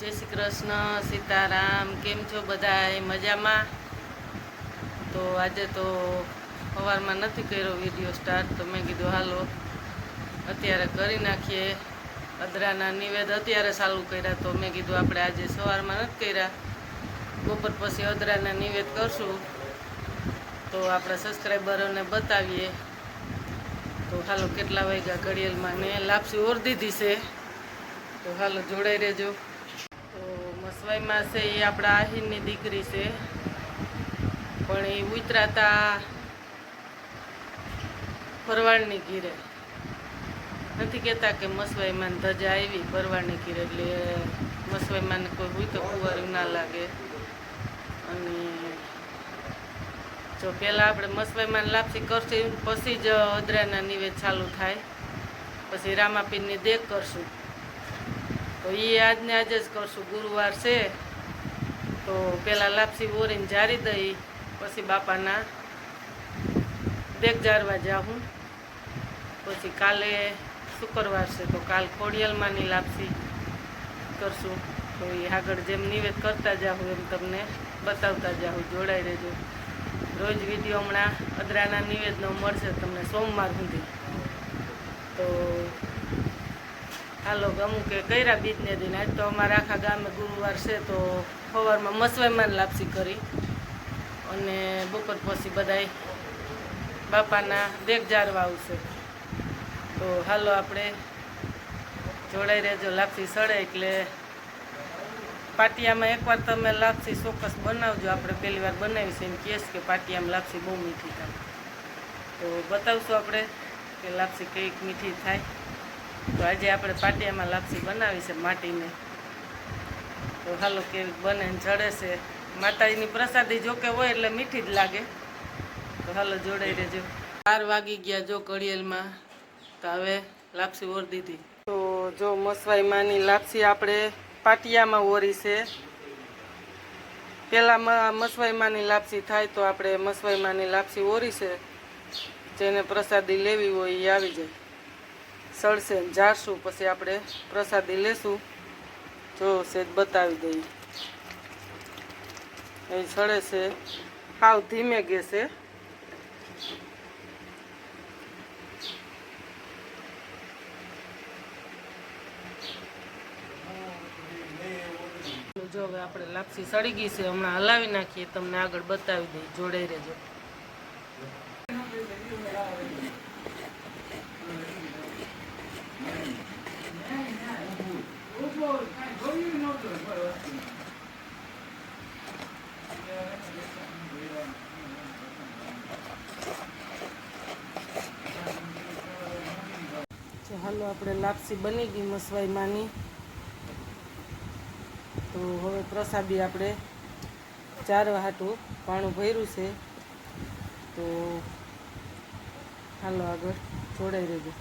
જય શ્રી કૃષ્ણ, સીતારામ, કેમ છો બધા મજામાં? તો આજે તો સવારમાં નથી કર્યો વીડિયો સ્ટાર્ટ તો મેં કીધું હાલો, અત્યારે કરી નાખીએ. અદરાના નિવેદ અત્યારે ચાલુ કર્યા, તો મેં કીધું આપણે આજે સવારમાં નથી કર્યા. બપોર પછી અદરાના નિવેદ કરશું. તો આપણા સબસ્ક્રાઈબરોને બતાવીએ. તો હાલો, કેટલા વાગ્યા ઘડિયાળમાં ને લાપસી ઓર દીધી છે. તો હાલો, જોડાઈ રહેજો. મસવાઈમાં છે એ આપણા આહીરની દીકરી છે. પણ એ ઉતરાતા ફરવાડની ઘીરે. નથી કહેતા કે મસવાઈમાં ધજા આવી ફરવાડની ઘીરે એટલે મસવાઈમાં કોઈ હોય તો કુંવારું ના લાગે. અને જો પહેલાં આપણે મસવાઈમાં લાપસી કરશું, પછી જ અદરાના નિવેદ ચાલુ થાય. પછી રામાપીરની દેખ કરશું. તો એ આજને આજે જ કરશું ગુરુવાર છે. તો પહેલાં લાપસી ઓરીને જારી દઈ, પછી બાપાના દેખ જારવા જાઉં પછી કાલે શુક્રવાર છે, તો કાલ ખોડિયાલમાંની લાપસી કરશું. તો એ આગળ જેમ નિવેદ કરતા જાઉં એમ તમને બતાવતા જાઉં જોડાઈ રહેજો. રોજ વીડિયો હમણાં અદરાના નિવેદનો મળશે તમને સોમવાર સુધી. તો હાલો ગમું કે કર્યા બીજને દિન. આજ તો અમારા આખા ગામે ગુરુવાર છે તો સવારમાં મસવાઈમાં લાપસી કરી. અને બપોર પછી બધાય બાપાના દેખ જાળવા આવશે. તો હાલો આપણે જોડાઈ રહેજો. લાપસી સડે એટલે પાટિયામાં એકવાર તમે લાપસી ચોક્કસ બનાવજો. આપણે પહેલી વાર બનાવી છે એમ કહેશ કે પાટિયામાં લાપસી બહુ મીઠી થાય. તો બતાવશું આપણે કે લાપસી કંઈક મીઠી થાય. તો આજે આપણે પાટિયામાં લાપસી બનાવી છે માટીને. તો હાલો કેવી બને ચડે છે. માતાજીની પ્રસાદી જોકે હોય એટલે મીઠી જ લાગે. તો હાલો જોડાઈ રહેજો. બાર વાગી ગયા જો કડિયેલમાં તો હવે લાપસી ઓર દીધી. તો જો મસવાઈ માની લાપસી આપણે પાટિયામાં ઓરી છે. પહેલાં મસવાઈમાંની લાપસી થાય તો આપણે મસવાઈમાંની લાપસી ઓરી છે. જેને પ્રસાદી લેવી હોય એ આવી જાય. સળશે ને પછી આપણે પ્રસાદી લેશું. જો સેજ બતાવી દઈએ એ સળે છે. સાવ ધીમે ગેસે. જો હવે આપણે લાપસી સડી ગઈ છે, હમણાં હલાવી નાખીએ, તમને આગળ બતાવી દઈએ જોડાઈ રહેજો. તો આપણે લાપસી બની ગઈ મસવાઈમાંની. તો હવે પ્રસાદી આપણે ચારવા હાટું પાણું ભર્યું છે. તો હાલો આગળ જોડાઈ રહેજો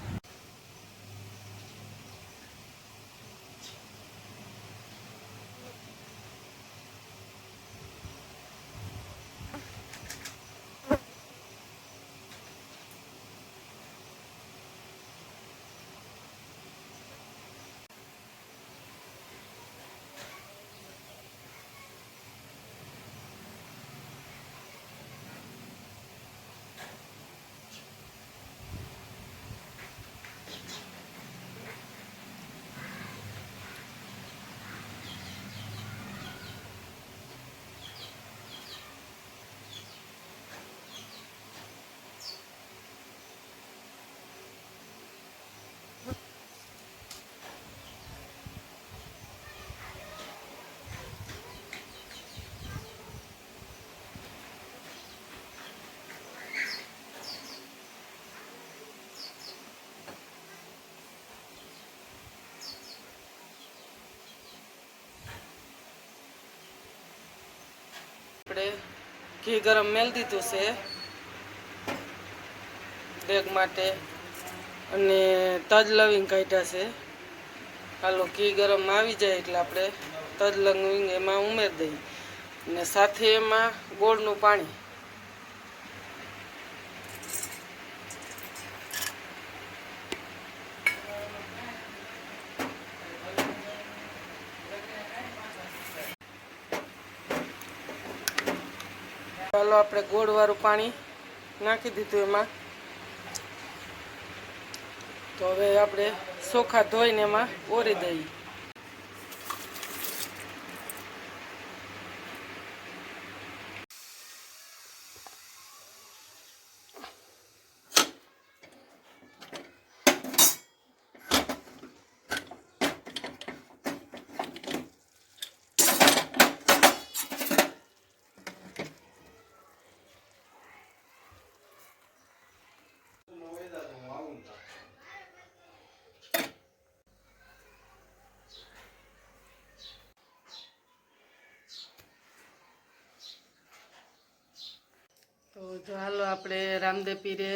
આપણે ઘી ગરમ મેળ દીધું છે. દેગ માટે. અને તજ લવિંગ કાઢ્યા છે. હાલો ઘી ગરમ આવી જાય એટલે આપણે તજ લવિંગ એમાં ઉમેરી દઈએ. અને સાથે એમાં ગોળનું પાણી. આપણે ગોળવાળું પાણી નાખી દીધું એમાં. તો હવે આપણે ચોખા ધોઈને એમાં ઓરી દઈએ. તો જો હાલો આપણે રામદેવ પીરે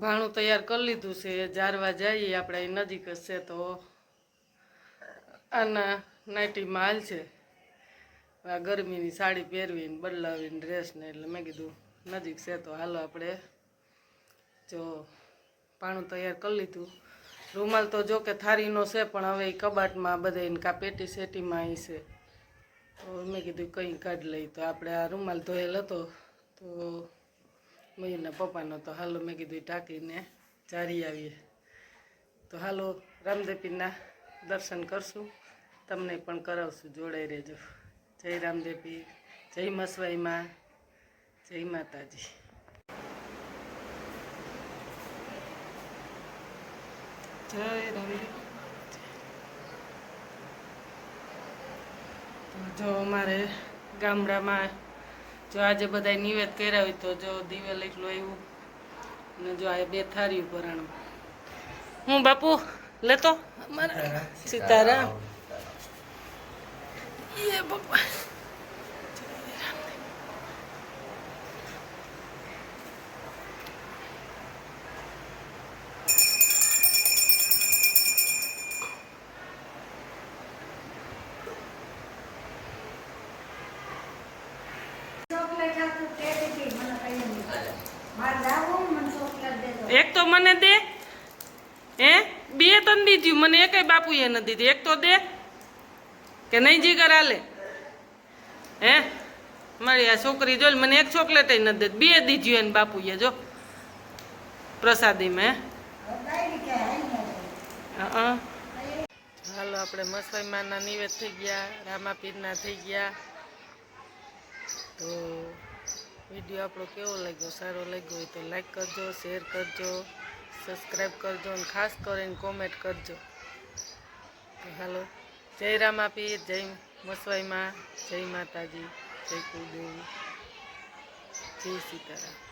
ભાણું તૈયાર કરી લીધું છે, જારવા જઈએ આપણે અહીં નજીક જ છે તો આના નાઇટીમાં હાલ છે. આ ગરમીની સાડી પહેરવીને, બદલાવીને ડ્રેસને એટલે મેં કીધું નજીક છે તો હાલો આપણે જો પાણું તૈયાર કરી લીધું. રૂમાલ તો જો કે થારીનો છે, પણ હવે કબાટમાં બધે કા પેટી સેટીમાં અહીં છે. તો મેં કીધું કંઈ કાઢ લઈ તો આપણે આ રૂમાલ ધોયેલ હતો, તો મયુરના પપ્પાનો તો હાલો મેં કીધું ટાંકીને ચારી આવીએ. તો હાલો રામદેપીના દર્શન કરશું. તમને પણ કરાવશું. જોડાઈ રહેજો. જય રામદેપી, જય મસવાઈમાં, જય માતાજી. જય રામદેવ જો અમારે ગામડામાં જો આજે બધા નિવેદ કર્યા હોય તો જો દિવેલ એટલું આવ્યું ને જો આ બે થારી ઉપર હું બાપુ લેતો? અમારા સીતારામ. એ બાપા ચોકલેટ આપું કે દીધી મને કઈ નહીં મારે જાવું મને ચોકલેટ દેજો એક તો મને દે, હે? બે તન દીધી, મને એકય બાપુએ નથી દીધી. એક તો દે કે નહીં જીગર હાલે? હે? મારી આ છોકરી જોઈ મને એક ચોકલેટ નથી દે. બે દીધી એને બાપુએ, જો. પ્રસાદીમાં, હં? હાલો, આપણે મસાઈમાના નિવેદ થઈ ગયા, રામાપીરના થઈ ગયા. તો વીડિયો આપણો કેવો લાગ્યો? સારો લાગ્યો હોય તો લાઈક કરજો શેર કરજો સબસ્ક્રાઈબ કરજો અને ખાસ કરીને કોમેન્ટ કરજો. હાલો. જય રામાપીર, જય મસવાઈમાં, જય માતાજી, જય કુદેવી જય સીતારામ.